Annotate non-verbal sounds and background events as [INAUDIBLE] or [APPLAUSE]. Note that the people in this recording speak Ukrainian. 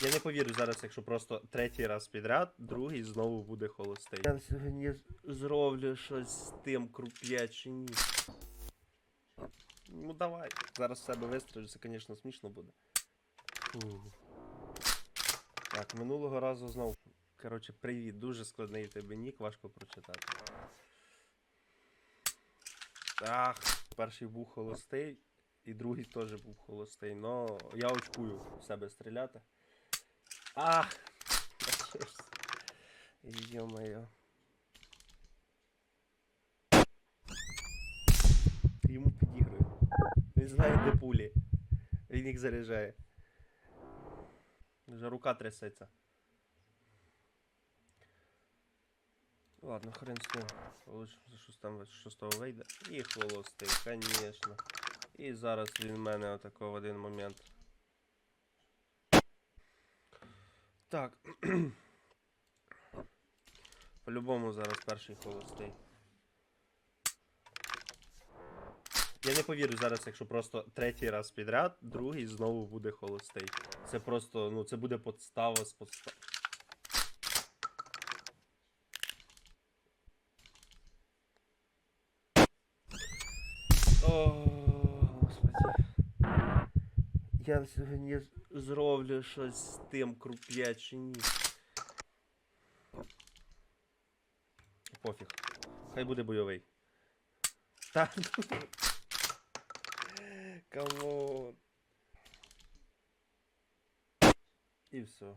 Я не повірю зараз, якщо просто третій раз підряд, другий знову буде холостий. Я сьогодні зроблю щось з тим круп'я чи ні. Ну давай. Зараз себе вистрілю, це, звісно, смішно буде. Фу. Так, минулого разу знов. Коротше, привіт, дуже складний у тебе нік, важко прочитати. Ах, перший був холостий, і другий теж був холостий, но я очкую в себе стріляти. Ах! Йо-моє. Йому підігрує. Він знає, де пулі. Він їх заряджає. Вже рука трясеться. Ладно, хрен з ним. Лучше за щось там з шостого вийде. І холостий, звісно. І зараз він в мене отако в один момент. Так. [CLEARS THROAT] По-любому зараз перший холостий. Я не повірю зараз, якщо просто третій раз підряд, другий знову буде холостий. Це просто, ну, це буде подстава з подстав. О, господи. Я сьогодні зроблю щось з тим круп'я чи ні. Пофіг. Хай буде бойовий. Так. Камон. І все.